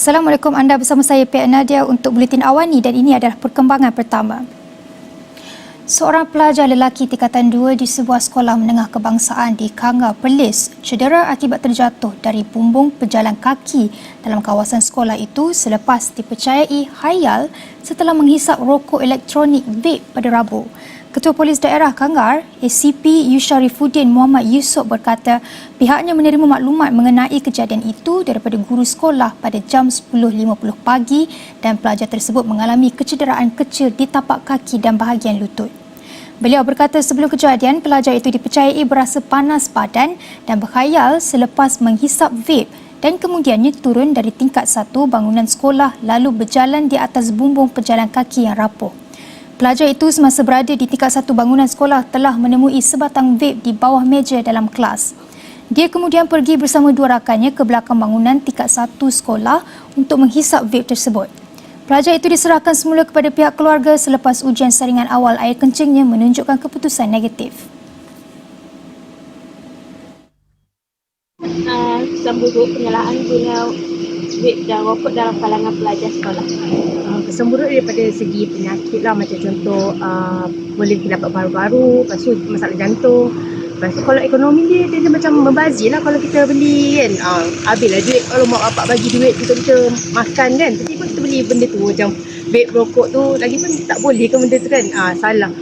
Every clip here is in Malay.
Assalamualaikum anda bersama saya Pia Nadia untuk Buletin Awani dan ini adalah perkembangan pertama. Seorang pelajar lelaki tingkatan 2 di sebuah sekolah menengah kebangsaan di Kanga, Perlis cedera akibat terjatuh dari bumbung pejalan kaki dalam kawasan sekolah itu selepas dipercayai hayal setelah menghisap rokok elektronik vape pada Rabu. Ketua Polis Daerah Kangar, ACP Yusharifuddin Muhammad Yusof berkata pihaknya menerima maklumat mengenai kejadian itu daripada guru sekolah pada jam 10.50 pagi dan pelajar tersebut mengalami kecederaan kecil di tapak kaki dan bahagian lutut. Beliau berkata sebelum kejadian, pelajar itu dipercayai berasa panas badan dan berkhayal selepas menghisap vape dan kemudiannya turun dari tingkat satu bangunan sekolah lalu berjalan di atas bumbung pejalan kaki yang rapuh. Pelajar itu semasa berada di tingkat satu bangunan sekolah telah menemui sebatang vape di bawah meja dalam kelas. Dia kemudian pergi bersama dua rakannya ke belakang bangunan tingkat satu sekolah untuk menghisap vape tersebut. Pelajar itu diserahkan semula kepada pihak keluarga selepas ujian saringan awal air kencingnya menunjukkan keputusan negatif. Uh, semburu pengelaan guna vape dan rokok dalam kalangan pelajar sekolah. Uh, kesemburut daripada segi penyakit lah macam contoh uh, boleh dapat baru-baru, lepas tu masalah jantung. Lepas tu kalau ekonomi dia, dia, dia macam membazir lah kalau kita beli kan. Uh, habislah duit kalau mak bapak bagi duit untuk kita makan kan. Tapi pun kita beli benda tu macam vape rokok tu lagi pun tak boleh ke benda tu kan. Uh, salah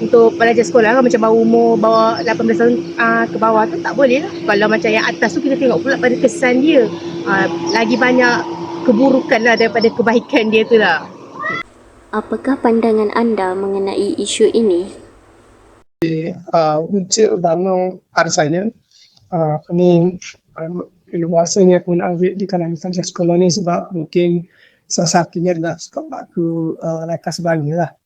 untuk pelajar sekolah kan macam bawah umur bawah 18 tahun uh, ke bawah tu tak boleh lah. Kalau macam yang atas tu kita tengok pula pada kesan dia. Uh, lagi banyak keburukan lah daripada kebaikan dia tu lah. Apakah pandangan anda mengenai isu ini? Uh, untuk dalam pada saya, uh, kami luasnya penggunaan vape di kalangan kancah sekolah ni sebab mungkin salah satunya adalah sebab aku uh, lekas bagi lah.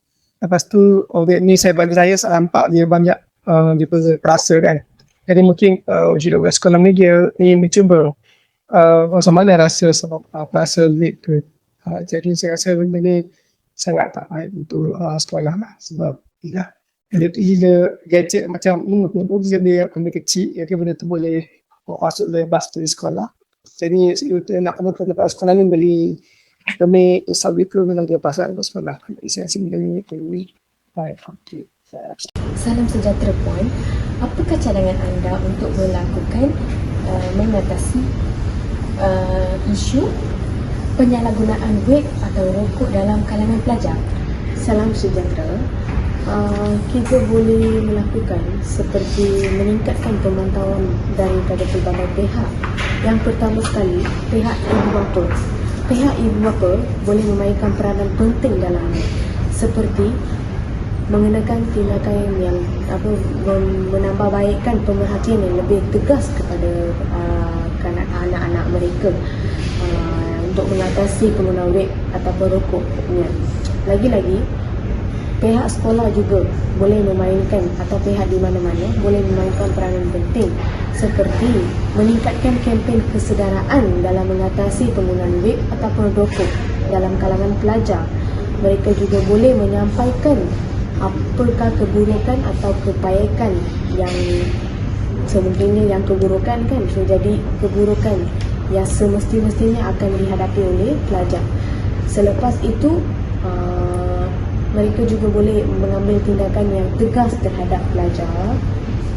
Lepas tu vape ni saya bagi saya saya nampak dia banyak uh, dia perasa kan. Jadi mungkin uh, juga sekolah ni dia ni mencuba uh, macam mana rasa sebab uh, perasa vape tu. Uh, jadi saya rasa benda ni sangat tak baik untuk uh, sekolah lah sebab ya, dia tu gila gadget macam ni pun dia benda kecil ya dia benda tu boleh masuk bebas dari sekolah. Jadi saya nak kena ke sekolah ni beli kami ng nagpapasan ko sa mga isensing ng ini. Baik, okay. Salam sejahtera Puan. Apakah cadangan anda untuk melakukan uh, mengatasi uh, isu penyalahgunaan vape atau rokok dalam kalangan pelajar? Salam sejahtera. Uh, kita boleh melakukan seperti meningkatkan pemantauan daripada pelbagai pihak. Yang pertama sekali, pihak ibu bapa. Pihak ibu bapa boleh memainkan peranan penting dalamnya seperti mengenakan tindakan yang apa menambah baikkan pemerhatian yang lebih tegas kepada uh, anak-anak mereka uh, untuk mengatasi penggunaan vape ataupun rokoknya. Lagi-lagi pihak sekolah juga boleh memainkan atau pihak di mana-mana boleh memainkan peranan penting seperti meningkatkan kempen kesedaraan dalam mengatasi penggunaan vape ataupun rokok dalam kalangan pelajar. Mereka juga boleh menyampaikan apakah keburukan atau kebaikan yang semestinya yang keburukan kan so, jadi keburukan yang semesti-mestinya akan dihadapi oleh pelajar selepas itu uh, mereka juga boleh mengambil tindakan yang tegas terhadap pelajar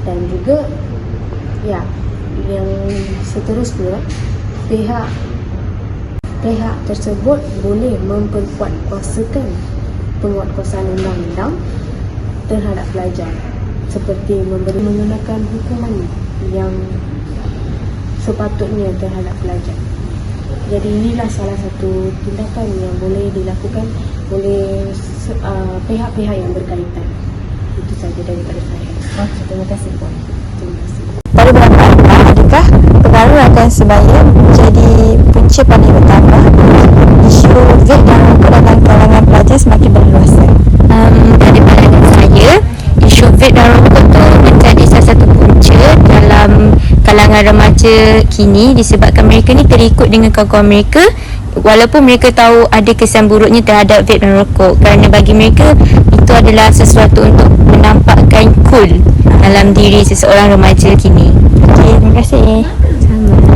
dan juga ya yang seterusnya pihak pihak tersebut boleh memperkuat kuasakan penguatkuasaan undang-undang terhadap pelajar seperti memberi menggunakan hukuman yang sepatutnya terhadap pelajar. Jadi inilah salah satu tindakan yang boleh dilakukan oleh uh, pihak-pihak yang berkaitan. Itu saja daripada saya. Terima kasih Puan. Terima kasih. Pada pendapat anda, adakah perkara akan sebaya menjadi punca paling utama isu vape dan rokok dalam kalangan pelajar semakin berluasa? um, dari pandangan saya isu vape dan rokok menjadi salah satu punca dalam kalangan remaja kini disebabkan mereka ni terikut dengan kawan-kawan mereka walaupun mereka tahu ada kesan buruknya terhadap vape dan rokok kerana bagi mereka itu adalah sesuatu untuk menampakkan cool dalam diri seseorang remaja kini. Kaya na kasi. Eh. Sama.